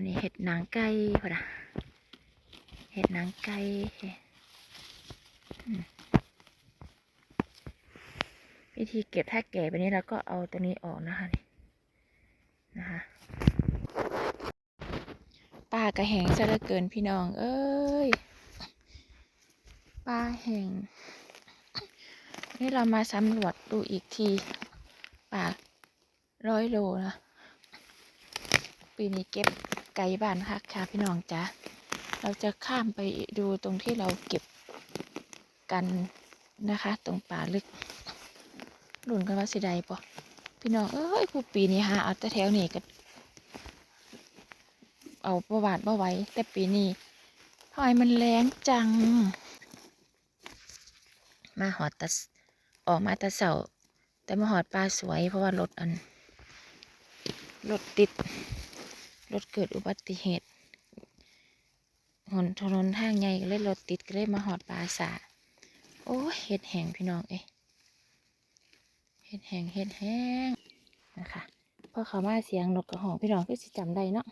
ันนี้เห็ดนางไก่พอนะเห็ดนางไก่วิธีเก็บถ้าแก่ไปนี้เราก็เอาตัวนี้ออกนะคะนี่นะคะป่ากระแหงซะเหลือเกินพี่น้อง เอ้ยป่าแหงนี่เรามาสำรวจดูอีกที ป่าร้อยโลนะปีนี้เก็บ ไก่บ้านคักค่ะพี่น้องจ้ะเราจะข้ามไปดูตรงที่เราเก็บกันนะคะ ตรงป่าลึกรุ่นกันว่าสิใดปะพี่น้องเอ้ยผู้ปีนี้ฮะเอาแต่แถวนี้ก็เอาประวัติมาไว้ แต่ปีนี้ทำไมมันแรงจัง มาหอดตะออกมาตะเสาแต่มาหอดปลาสวยเพราะว่ารถอันรถติด รถเกิดอุบัติเหตุหนถนนทางใหญ่ก็เลยรถติดก็เลยมาหอดปลาสาโอ้เห็ดแห้งพี่น้องเอ้เห็ดแห้งเห็ดแห้งนะคะพอเขามาเสียงนกกระหองพี่น้องก็สิจำได้เนาะ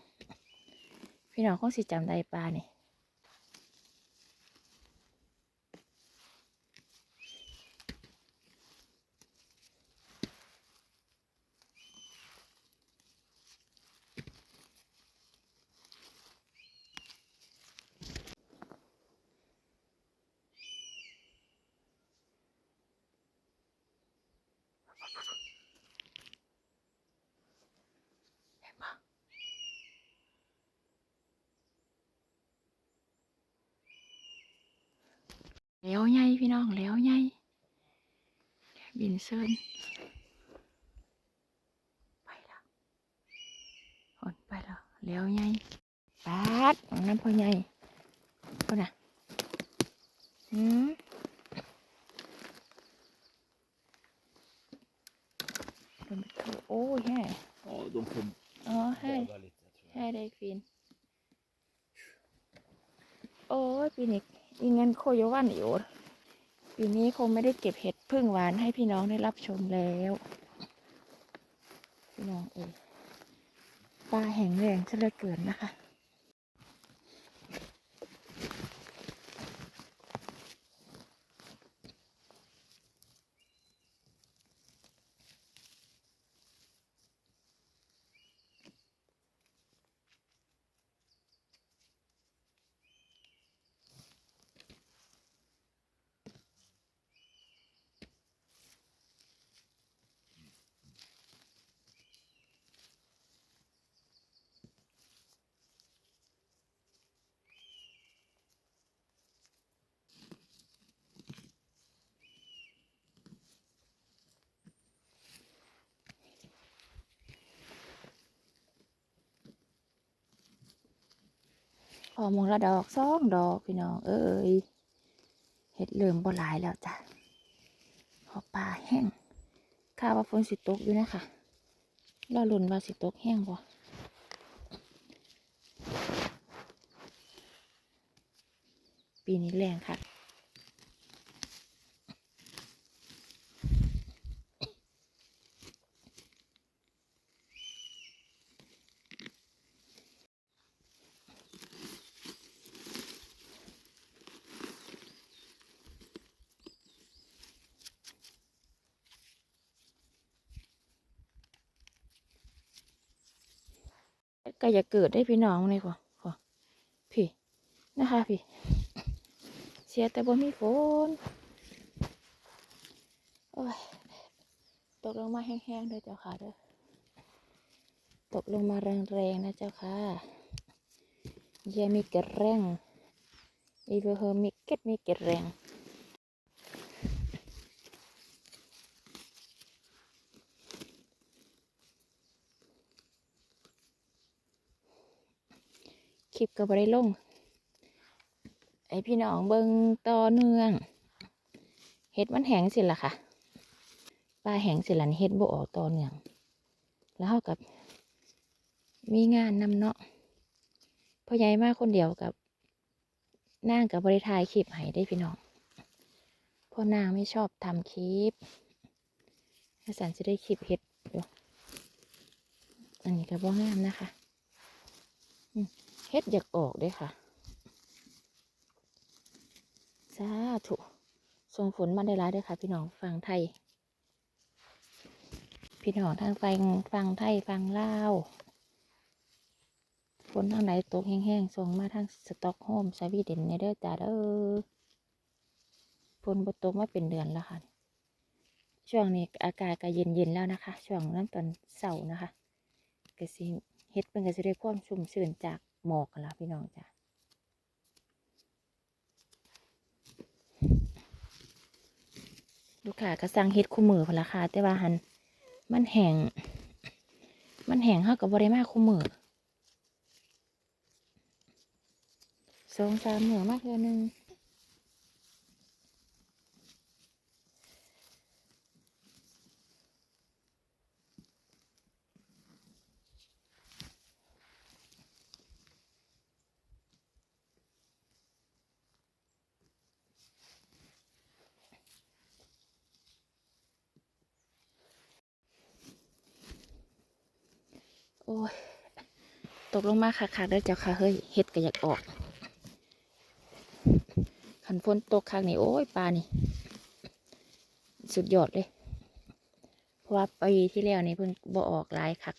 พี่น้องคงสิจำได้ปลาเนี่ย พี่น้องแล้วใหญ่บินเซินไปแล้วหนไปแล้วแล้วใหญ่ปาดของน้ำพ่อใหญ่พ่อน่ะหืมโดนไปทั่วโอ้ยแฮ่ Ja, de får อ๋อให้ bada lite tror jag. ให้ได้ฟินโอ้ยปีนี้อีเงินโคโยวันอยู่ ปีนี้คงไม่ได้เก็บเห็ดพึ่งหวานให้พี่น้องได้รับชมแล้ว พี่น้องเอยป่าแห้งแรงเฉลือเกินนะคะ อมงละดอกสองดอกพี่น้อง เอ้ยเห็ดเหลืองบ่หลายแล้วจ้ะหอปลาแห้งข้าวว่าฝนสิตกอยู่นะคะรอลุ่นว่าสิตกแห้งบ่ปีนี้แรงค่ะ ก็อย่าเกิดได้พี่น้องเลยค่ะขอพี่นะคะพี่ เสียแต่บ่มีฝนโอ้ยตกลงมาแห้งๆเลยเจ้าค่ะเด้อตกลงมาแรงๆนะเจ้าค่ะเยามีกระแรงอีเวอร์เฮอมิเก็ตมีกระแรง คลิปก็บ่ได้ลงไอพี่น้องเบิงต่อเนื่องเห็ดมันแห้งสิละค่ะปลาแห้งสิละเห็ดบ่ออกต่อเนื่อง แล้วเขากับ มีงานนำเนาะพ่อใหญ่มากคนเดียวกับนางกับบริทายคลิปให้ได้พี่น้องพ่อนางไม่ชอบทำคลิปอาสันจะได้คลิปเห็ดอยู่อันนี้ก็บ่งามนะคะอืม เฮ็ดอยากออกเด้ค่ะสาธุส่งฝนมาได้หลายเด้อค่ะ พี่น้องฟังไทย พี่น้องทางฟังฟังไทยฟังลาวฝนทางไหนตกแห้งๆส่งมาทางสต็อกโฮมสวีเดนเนี่ยเด้อจ้าเด้อฝนบตกมาเป็นเดือนแล้วค่ะ ช่วงนี้อากาศก็เย็นๆแล้วนะคะ ช่วงนั้นตอนเสาร์นะคะก็สิเฮ็ดเป็นก็สิได้ความชุ่มชื้นจาก หมอกกันแล้วพี่น้องจ้ะลูกค้าก็สั่งเฮ็ดคู่มือพละค่ะแต่ว่าหันมันแห้งมันแห้งเฮากับบริมาคู่มือสองสามเหนือมากเทื่อหนึง โอ้ย ตกลงมาค่ะค่ะเด้อเจ้าค่ะ เฮ้ยเฮ็ดก็อยากออกขันฝนตกค่ะนี่โอ้ยปลานี่ สุดยอดเลย เพราะว่าปีที่แล้วนี่เพิ่นบ่ออกหลายคัก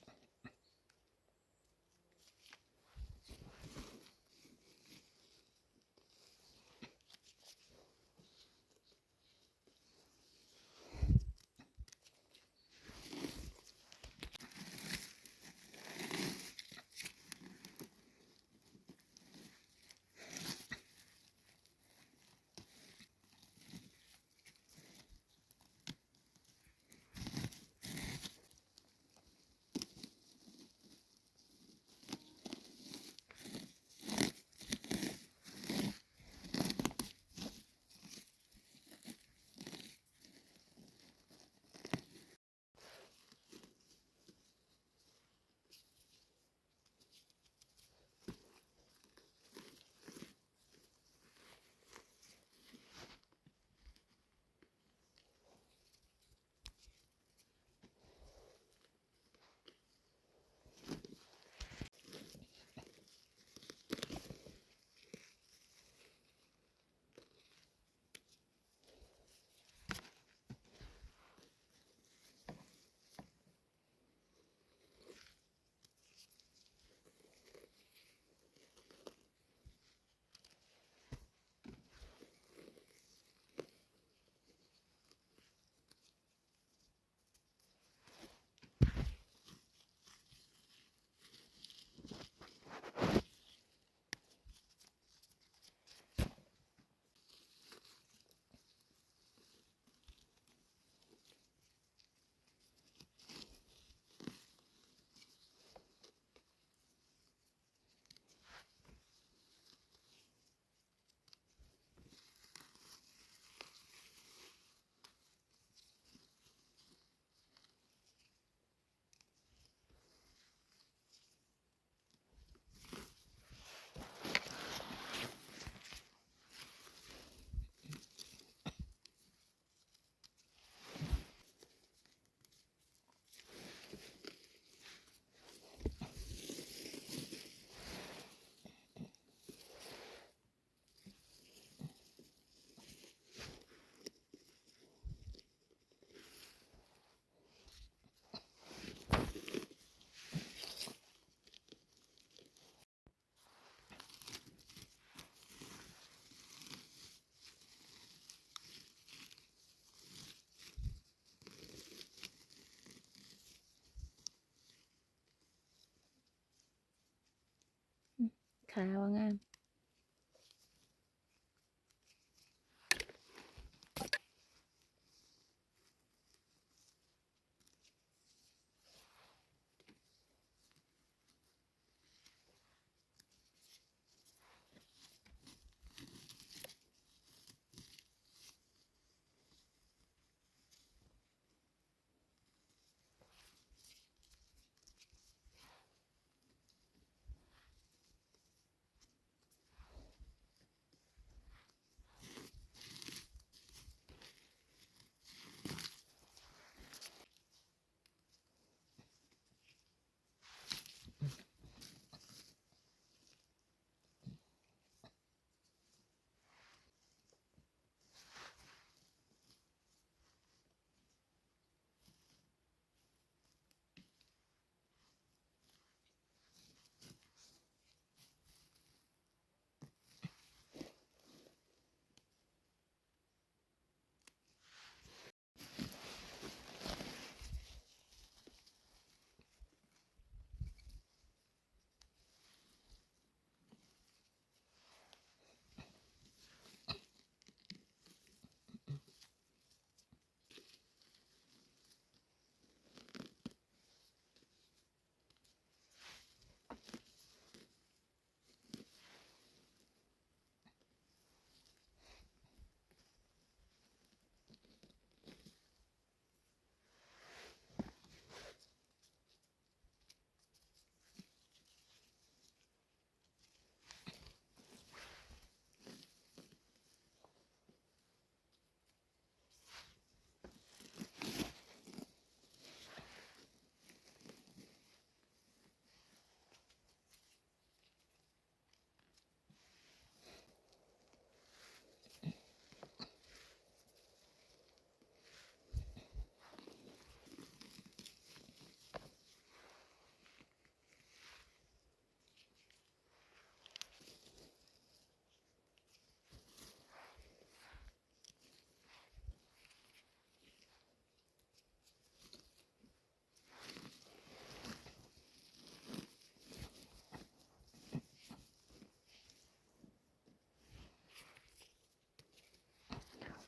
ว่างา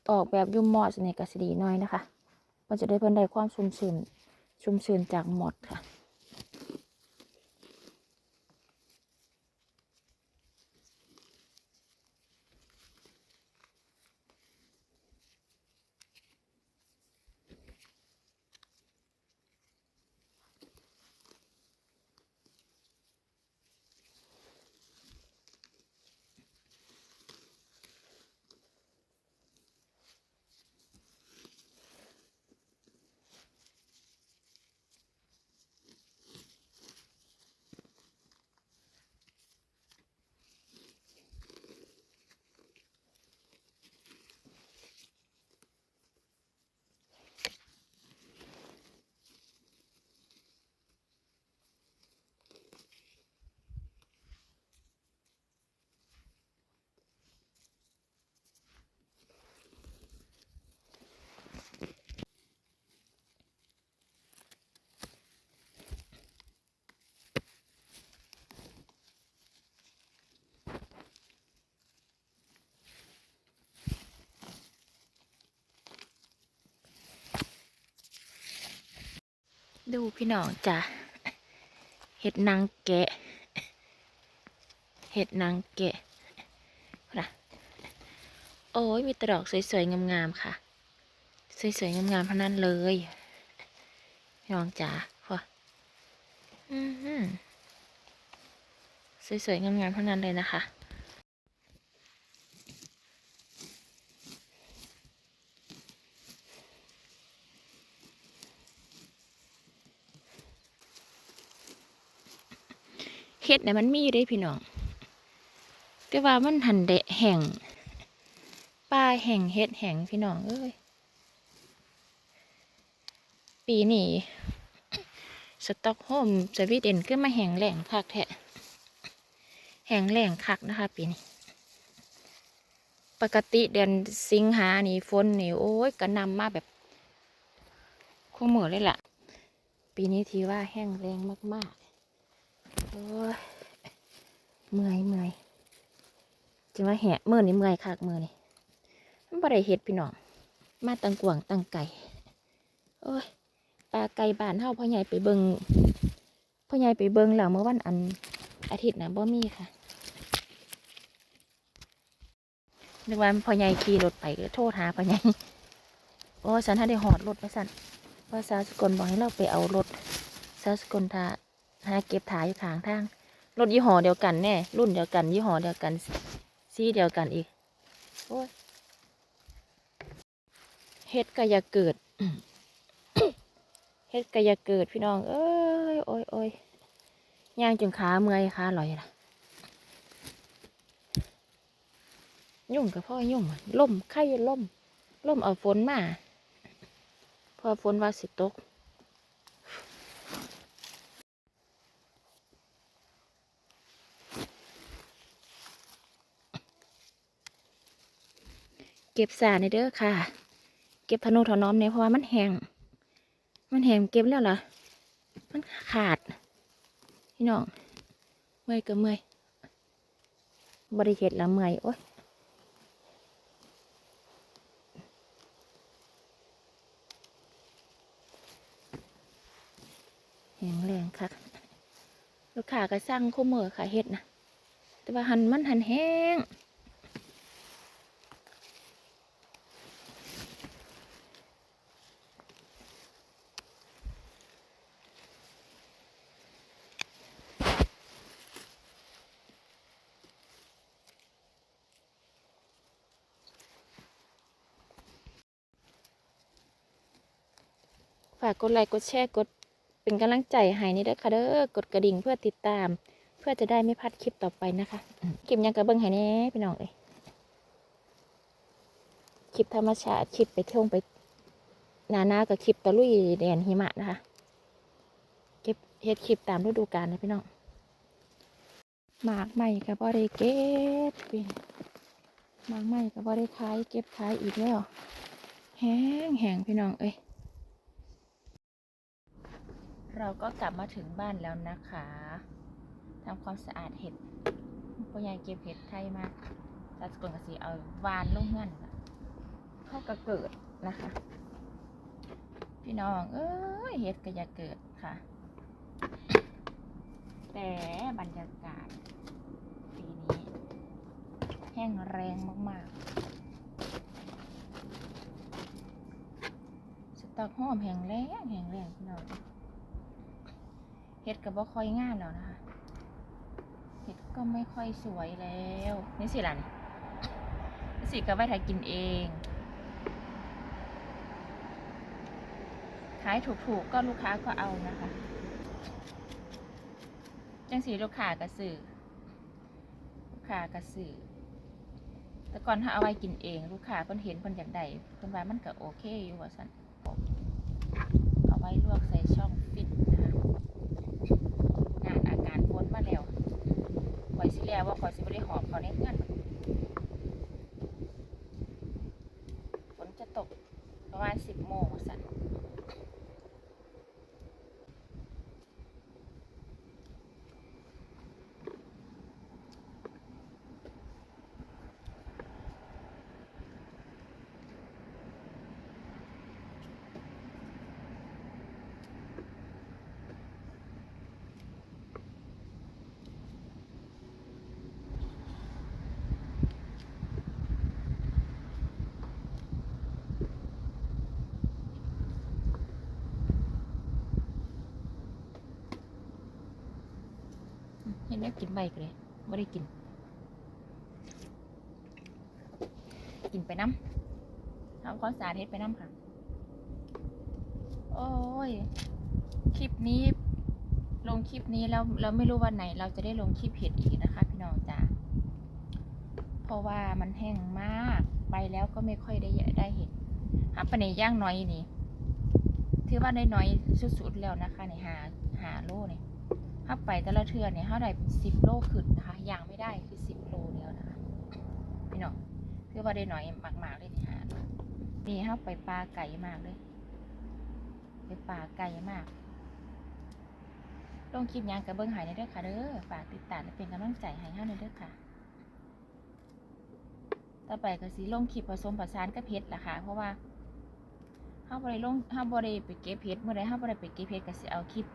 ออกแบบยุ่มมอดเนี่ยก็สิดีหน่อยนะคะ มันจะได้เพิ่นได้ความชุ่มชื้นชุ่มชื้นจากหมอดค่ะ ดูพี่น้องจ้ะเห็ดนางแกะ เห็ดนางแกะนะโอ้ยมีตดอกสวยๆ งามๆ ค่ะ สวยๆ งามๆทั้งนั้นเลยพี่น้องจ๋าค่ะอือหือสวยๆ งามๆทั้งนั้นเลยนะคะ เฮ็ดเนี่ยมันมีอยู่ได้พี่น้อง แต่ว่ามันหันเดะแห่งป่าแห่งเฮ็ดแห่งพี่น้องเอ้ย ปีนี้สต็อกโฮมสวีเดนขึ้นมาแห่งแหล่งคักแท้แห่งแหล่งคักนะคะปีนี้ ปกติเดือนสิงหานี่ฝนนี่โอ้ยกระนำมาแบบคู่มือเลยล่ะ ปีนี้ทีว่าแห้งแรงมากๆ โอ้ยเมื่อยเมื่อยจึงว่าแหะมือนี่เมื่อยคักมือนี่มันบ่ได้เฮ็ดพี่น้องมาตังกวางตังไก่โอ้ยปลาไก่บ้านเฮาพ่อใหญ่ไปเบิงพ่อใหญ่ไปเบิงแล้วเมื่อวันอันอาทิตย์นะบ่มีค่ะนึกว่าพ่อใหญ่ขี่รถไปโทษหาพ่อใหญ่โอ้สันถ้าได้หอดรถไปสันว่าสาวสกลบอกให้เราไปเอารถสาวสกลทา หาเก็บถ่ายอยู่ข้างทางรถยี่ห้อเดียวกันแน่รุ่นเดียวกัน ยี่ห้อเดียวกันสีเดียวกันอีกโอ้ยเฮ็ดก็อย่าเกิดเฮ็ดก็อย่าเกิดพี่น้อง เอ้ยโอ้ยโอ้ยย่างจนขาเมื่อยขาลอยละยุ่งกับพ่อยุ่งล่มไข่ล่มล่มเอาฝนมาพอฝนว่าสิตก เก็บสาในเด้อค่ะ เก็บธนูถนอมเนี่ยเพราะว่ามันแห้งมันแห้งเก็บแล้วล่ะ มันขาด พี่น้องเมื่อยก็เมื่อยบริเหตุละเมื่อยโอ๊ยแห้งแรงค่ะ ลูกค้าก็สั่งคู่มือค่ะเฮ็ดนะ แต่ว่าหันมันหันแห้งากกดไลค์กดแชร์กดเป็นกำลังใจให้นี่เด้อค่ะเด้อกดกระดิ่งเพื่อติดตาม เพื่อจะได้ไม่พลาดคลิปต่อไปนะคะอืมคลิปยังกระเบิ้งให้แน่พี่น้องเอ้ยคลิปธรรมชาติคลิปไปเที่ยวไปหนาหนากับคลิปตะลุยแดนหิมะนะคะเก็บเฮ็ดคลิปตามฤดูกาลนะพี่น้องหมากใหม่กับบ่ได้เก็บเป็นหมากใหม่กับบ่ได้ขายเก็บขายอีกแล้วแห้งแห้งพี่น้องเอ้ย เราก็กลับมาถึงบ้านแล้วนะคะทำความสะอาดเห็ดพ่อใหญ่เก็บเห็ดไทยมากจัดกลกสีเอาวานลงเงื่อนเข้าก็เกิดนะคะ พี่น้อง เอ้ยเฮ็ดก็อย่าเกิดค่ะ แต่บรรยากาศปีนี้ แห้งแรงมากๆ สต็อกหอมแห้งแรงแห้งแรงพี่น้อง เฮ็ดก็บ่ค่อยงามแล้วนะคะเห็ดก็ไม่ค่อยสวยแล้วนี่สิล่ะนี่นี่สิก็ไว้ถ่ายกินเองขายถูกๆก็ลูกค้าก็เอานะคะ จังสีลูกค้าก็ซื้อลูกค้าก็ซื้อแต่ก่อนถ้าเอาไว้กินเอง ลูกค้าเพิ่นเห็นเพิ่นอยากได้เพิ่นว่ามันก็โอเคอยู่ว่าซั่นเอาไว้ลวกใส่ช่องฟิตนะคะงานอาการพ้นมาแล้ว ข่อยสิ แล้วว่าขอยสิบ่ได้หอบเขาในเงื่อนฝนจะตกประมาณสิบโมงสัน เห็นแล้กินใบก็เลยไม่ได้กิน กินไปน้ำเอาข้าวสารเฮ็ดไปน้ำค่ะ โอ้ย คลิปนี้ ลงคลิปนี้แล้วเราไม่รู้วันไหน เราจะได้ลงคลิปเห็ดอีกนะคะ พี่น้องจ้าเพราะว่ามันแห้งมากไปแล้วก็ไม่ค่อยได้ได้เห็ดหับปะเนย่างน้อยนี่ ถือว่าได้น้อยสุดๆแล้วนะคะในหาหาโลเนี่ย ถ้าไปแต่ละเทือเนี่ยเท่าไหร่เป็นสิบโลขึ้นนะคะยางไม่ได้คือสิบโลแล้วนะคะพี่น้องถือว่าได้น้อยมากๆเลยที่หาโลนี่เข้าไปปลาไก่มากเลย ไปป่าไก่มากลงคลิปยังกับเบิ้งหายในเด้อค่ะเด้อฝากติดตามและเป็นกำลังใจให้เฮาในเด้อค่ะ ต่อไปก็สิลงคลิปผสมผสานกับเพชรล่ะค่ะ เพราะว่าเฮาบ่ได้ลงเฮาบ่ได้ไปเก็บเพชรเมื่อใดเฮาบ่ได้ไปเก็บเพชรก็สิเอาคลิป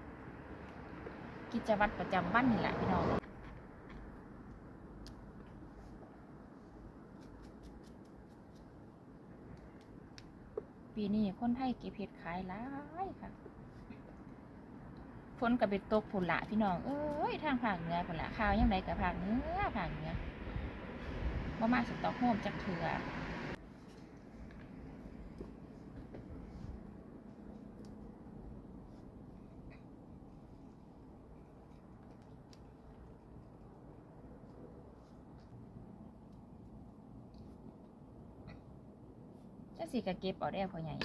กิจวัตรประจำวันนี่แหละพี่น้องปีนี้คนไทยเก็บเห็ดขายหลายค่ะฝนกับเป็นตกผุนละพี่น้องเอ้ยทางภาคเหนือผุนละข้าวยังไงกับภาคเหนือภาคเหนือบ่มาสต็อกโฮมจักเถื่อจัง สิกะเก็บเอาได้พ่อใหญ่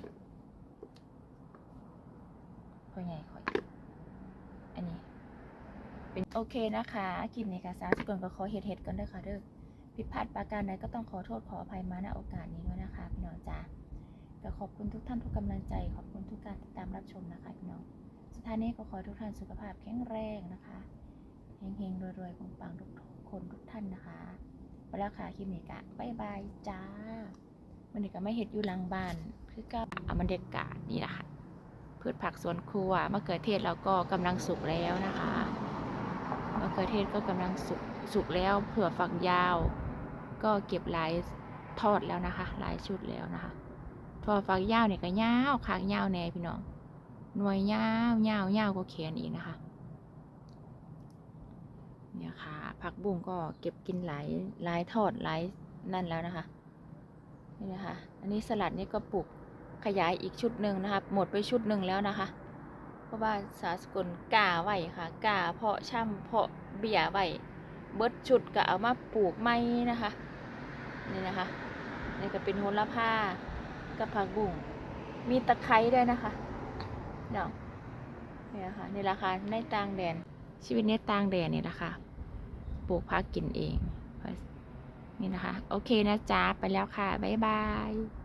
พ่อใหญ่คอยอันนี้ เป็นโอเคนะคะคลิปนี้ค่ะสาวสกลก็ขอเฮ็ดเฮ็ดกันด้อค่ะเด้อผิดพลาดประการใดก็ต้องขอโทษขออภัยมาณโอกาสนี้ด้วยนะคะพี่น้องจ๋าก็ขอบคุณทุกท่านทุกกำลังใจ ขอบคุณทุกการติดตามรับชมนะคะพี่น้องสุดท้ายนี้ก็ขอทุกท่านสุขภาพแข็งแรงนะคะเฮงๆรวยๆปังๆทุกคนทุกท่านนะคะไปแล้วค่ะคลิปนี้กะบ๊ายบายจ้า มันนี้ก็ไม่เห็ดอยู่หลังบ้าน คือกับเอาบรรยากาศนี่แหละค่ะพืชผักสวนครัวมะเขือเทศเราก็กำลังสุกแล้วนะคะมะเขือเทศก็กำลังสุกสุกแล้วเผื่อฝักยาว ก็เก็บหลายทอดแล้วนะคะ หลายชุดแล้วนะคะทอดฝักยาวเนี่ยก็ยาวขางยาวแน่พี่น้องหน่วยยาวยาวยาวก็แขนอีกนะคะเนี่ยค่ะผักบุ้งก็เก็บกินหลายหลายทอดหลายนั่นแล้วนะคะ นี่นะคะ อันนี้สลัดนี่ก็ปลูกขยายอีกชุดหนึ่งนะคะ หมดไปชุดหนึ่งแล้วนะคะ เพราะว่าสาสกุลกาไว้ค่ะกาเพาะช่ำเพาะเบี่ยไว้เบิดชุดก็เอามาปลูกไม้นะคะ นี่นะคะ นี่ก็เป็นโหระพากับผักบุ้งมีตะไคร้ด้วยนะคะเนาะนี่นะคะในราคาในต่างแดนชีวิตในต่างแดนนี่แหละค่ะปลูกพักกินเอง นี่นะคะ โอเคนะจ๊ะ ไปแล้วค่ะ บ๊ายบาย